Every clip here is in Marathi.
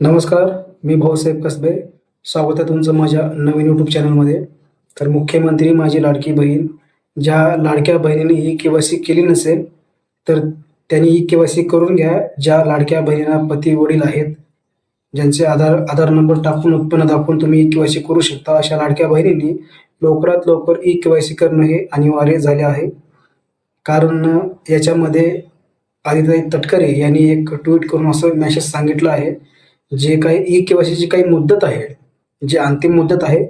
नमस्कार मी भाऊसाहेब कसबे. स्वागत आहे तुमचं माझ्या नवीन यूट्यूब चॅनलमध्ये तर मुख्यमंत्री माझी लाडकी बहीण ज्या लाडक्या बहिणीने ई के वाय सी केली नसेल तर त्यांनी ई के वाय सी करून घ्या ज्या लाडक्या बहिणींना पती वडील आहेत ज्यांचे आधार आधार नंबर टाकून उत्पन्न दाखवून तुम्ही ई के वाय सी करू शकता अशा लाडक्या बहिणींनी लवकरात लवकर ई के वाय सी करणं हे अनिवार्य झाले आहे. कारण याच्यामध्ये आदिताई तटकरे यांनी एक ट्विट करून असं मेसेज सांगितलं आहे जे काही ई केवायसीची काही मुदत आहे जी अंतिम मुदत आहे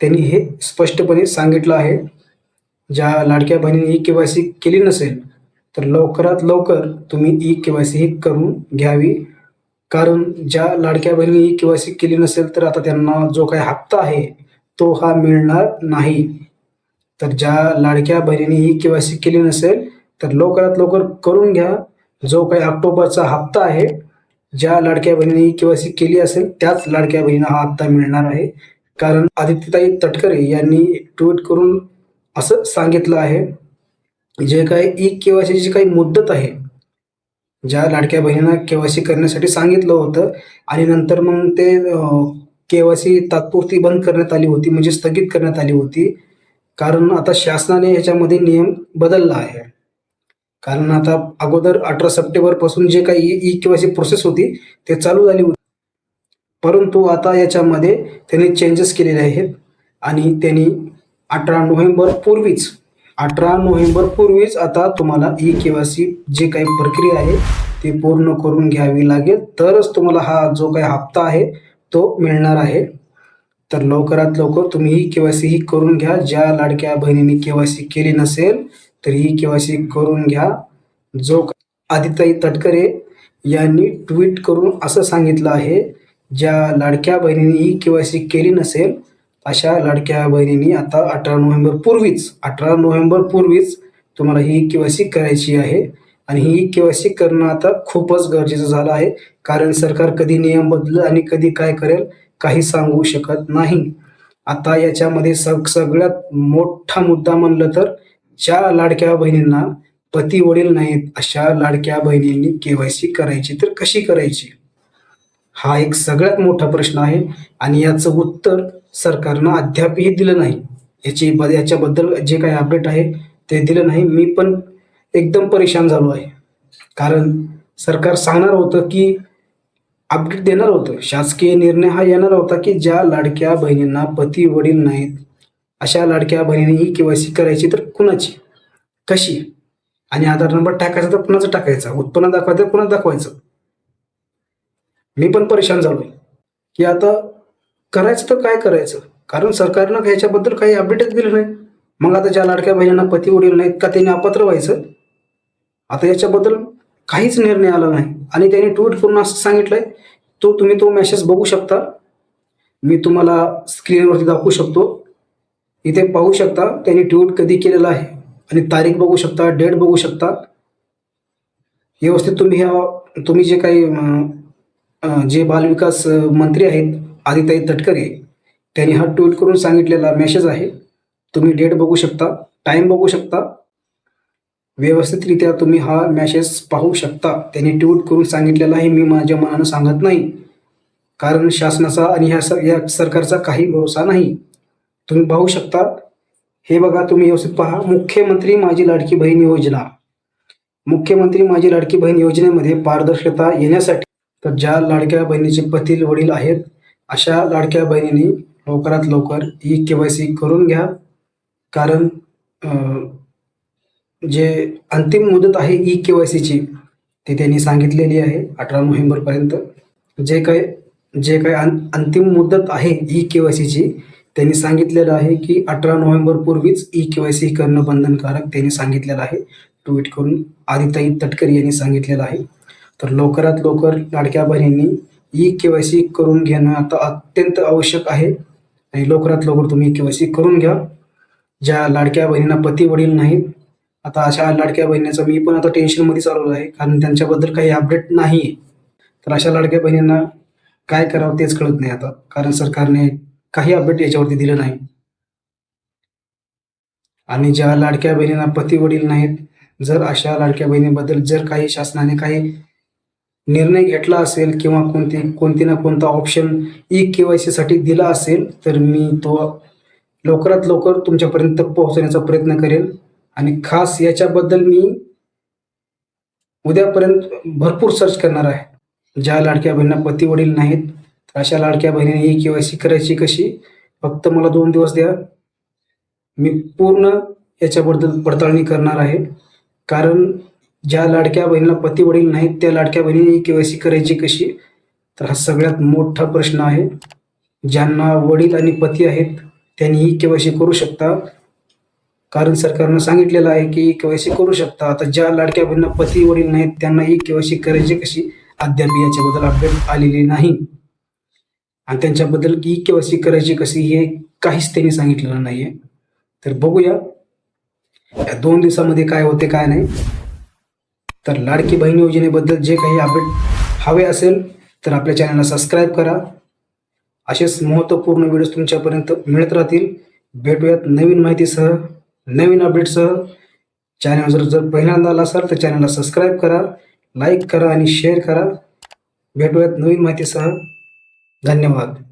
त्यांनी हे स्पष्टपणे सांगितलं आहे. ज्या लाडक्या बहिणीने ई केवायसी केली नसेल तर लवकरात लवकर तुम्ही ई केवायसी ही करून घ्यावी. कारण ज्या लाडक्या बहिणीने ई केवायसी केली नसेल तर आता त्यांना जो काही हप्ता आहे तो हा मिळणार नाही. तर ज्या लाडक्या बहिणीने ई केवायसी केली नसेल तर लवकरात लवकर करून घ्या. जो काही ऑक्टोबरचा हप्ता आहे ज्या लाडक्या बहिणीने केवायसी केली असेल त्याच लाडक्या बहिणीला हा हप्ता मिळणार आहे. कारण आदित्यताई तटकरे यांनी ट्विट करून असं सांगितलं आहे. जे काही ई केवायसीची काही मुदत आहे ज्या लाडक्या बहिणींना केवायसी करण्यासाठी सांगितलं होतं आणि नंतर मग ते केवायसी तात्पुरती बंद करण्यात आली होती म्हणजे स्थगित करण्यात आली होती. कारण आता शासनाने याच्यामध्ये नियम बदलला आहे. कारण आता अगोदर अठरा सप्टेंबरपासून जे काही ई केवायसी प्रोसेस होती ते चालू झाली होती. परंतु आता याच्यामध्ये त्यांनी चेंजेस केलेले आहेत आणि त्यांनी अठरा नोव्हेंबर पूर्वीच अठरा नोव्हेंबर पूर्वीच आता तुम्हाला ई केवायसी जे काही प्रक्रिया आहे ती पूर्ण करून घ्यावी लागेल. तरच तुम्हाला हा जो काही हप्ता आहे तो मिळणार आहे. तर लवकरात लवकर तुम्ही ही केवायसी ही करून घ्या. ज्या लाडक्या बहिणीने केवायसी केली नसेल तर ही केवायसी करून घ्या. जो आदिताई तटकरे यांनी ट्विट करून असं सांगितलं आहे ज्या लाडक्या बहिणीने ही केवायसी केली नसेल अशा लाडक्या बहिणींनी आता अठरा नोव्हेंबर पूर्वीच अठरा नोव्हेंबर पूर्वीच तुम्हाला ही केवायसी करायची आहे. आणि ही केवायसी करणं आता खूपच गरजेचं झालं आहे कारण सरकार कधी नियम बदल आणि कधी काय करेल काही सांगू शकत नाही. आता याच्यामध्ये सग सगळ्यात मोठा मुद्दा म्हणलं तर ज्या लाडक्या बहिणींना पती वडील नाहीत अशा लाडक्या बहिणींनी केवायसी करायची तर कशी करायची? हा एक सगळ्यात मोठा प्रश्न आहे आणि याचं उत्तर सरकारनं अद्यापही दिलं नाही. याची याच्याबद्दल जे काही अपडेट आहे ते दिलं नाही. मी पण एकदम परेशान झालो आहे. कारण सरकार सांगणार होतं की अपडेट देणार होतं. शासकीय निर्णय हा येणार होता की ज्या लाडक्या बहिणींना पती वडील नाहीत अशा लाडक्या बहिणीने ही केवायसी करायची तर कुणाची? कशी? आणि आधार नंबर टाकायचा तर कुणाचा टाकायचा? उत्पन्न दाखवायचं तर कुणाचं दाखवायचं? मी पण परेशान झालोय. की आता करायचं तर काय करायचं? कारण सरकारनं ह्याच्याबद्दल काही अपडेटच दिलं नाही? मग आता ज्या लाडक्या बहिणींना पती वडील नाहीत का त्यांनी अपात्र व्हायचं? आता याच्याबद्दल काहीच निर्णय आला नाही. आणि त्यांनी ट्विट करून असं सांगितलंय तो तुम्ही तो मेसेज बघू शकता. मी तुम्हाला स्क्रीनवरती दाखवू शकतो. इथे पाहू शकता त्यांनी ट्विट कधी केलेला आहे. आणि तारीख बघू शकता डेट बघू शकता. व्यवस्थित तुम्ही ह्या तुम्ही जे काही जे बालविकास मंत्री आहेत आदिताई तटकरे त्यांनी हा ट्विट करून सांगितलेला मेसेज आहे. तुम्ही डेट बघू शकता टाईम बघू शकता. व्यवस्थितरित्या तुम्ही हा मेसेज पाहू शकता. त्यांनी ट्विट करून सांगितलेला आहे मी माझ्या मनानं सांगत नाही. कारण शासनाचा आणि ह्या सर या सरकारचा काही भरोसा नाही. तुम्ही पाहू शकता हे बघा तुम्ही व्यवस्थित पहा. मुख्यमंत्री माझी लाडकी बहीण योजना. मुख्यमंत्री माझी लाडकी बहीण योजनेमध्ये पारदर्शकता येण्यासाठी तर ज्या लाडक्या बहिणीचे पतील वडील आहेत अशा लाडक्या बहिणींनी लवकरात लवकर ई के वाय सी करून घ्या. कारण जे अंतिम मुदत आहे ई के वाय सीची ती त्यांनी सांगितलेली आहे अठरा नोव्हेंबरपर्यंत. जे काय जे काय अंतिम मुदत आहे ई के वाय सीची त्यांनी सांगितलेलं आहे की अठरा नोव्हेंबर पूर्वीच ई के वाय सी करणं बंधनकारक त्यांनी सांगितलेलं आहे. ट्विट करून आदिताई तटकरी यांनी सांगितलेलं आहे. तर लवकरात लवकर लाडक्या बहिणींनी ई के वाय सी करून घेणं आता अत्यंत आवश्यक आहे. आणि लवकरात लवकर तुम्ही के वाय सी करून घ्या. ज्या लाडक्या बहिणींना पती वडील नाहीत आता अशा लाडक्या बहिणीचं मी पण आता टेन्शनमध्ये चालवलं आहे कारण त्यांच्याबद्दल काही अपडेट नाही आहे तर अशा लाडक्या बहिणींना काय करावं तेच कळत नाही आता कारण सरकारने काही अपडेट याच्यावरती दिलं नाही. आणि ज्या लाडक्या बहिणींना पती वडील नाहीत जर अशा लाडक्या बहिणीबद्दल जर काही शासनाने काही निर्णय घेतला असेल किंवा कोणती कोणती ना कोणता ऑप्शन ई के वाय दिला असेल तर मी तो लवकरात लवकर तुमच्यापर्यंत पोहोचवण्याचा प्रयत्न करेन. आणि खास याच्याबद्दल मी उद्यापर्यंत भरपूर सर्च करणार आहे. ज्या लाडक्या बहिणींना पती वडील नाहीत अशा लाडक्या बहिणीने ही के वाय सी करायची कशी? फक्त मला दोन दिवस द्या. मी पूर्ण याच्याबद्दल पडताळणी करणार आहे. कारण ज्या लाडक्या बहिणीला पती वडील नाहीत त्या लाडक्या बहिणीने के वाय सी करायची कशी? तर हा सगळ्यात मोठा प्रश्न आहे. ज्यांना वडील आणि पती आहेत त्यांनी ही के वाय सी करू शकता. कारण सरकारनं सांगितलेलं आहे की ई के वाय सी करू शकता. आता ज्या लाडक्या बहिणींना पती वडील नाहीत त्यांना ई के वाय सी करायची कशी? अद्याप याच्याबद्दल अपडेट आलेली नाही. आणि त्यांच्याबद्दल ई केवायसी करायची कशी हे काहीच त्यांनी सांगितलेलं नाही आहे तर बघूया. या दोन दिवसामध्ये काय होते काय नाही. तर लाडकी बहीण योजनेबद्दल जे काही अपडेट हवे असेल तर आपल्या चॅनलला सबस्क्राईब करा. असेच महत्त्वपूर्ण व्हिडिओज तुमच्यापर्यंत मिळत राहतील. भेटूयात नवीन माहितीसह नवीन अपडेटसह चॅनल जर जर पहिल्यांदा आला असाल तर चॅनलला सबस्क्राईब करा. लाईक करा आणि शेअर करा. भेटूयात नवीन माहितीसह. धन्यवाद.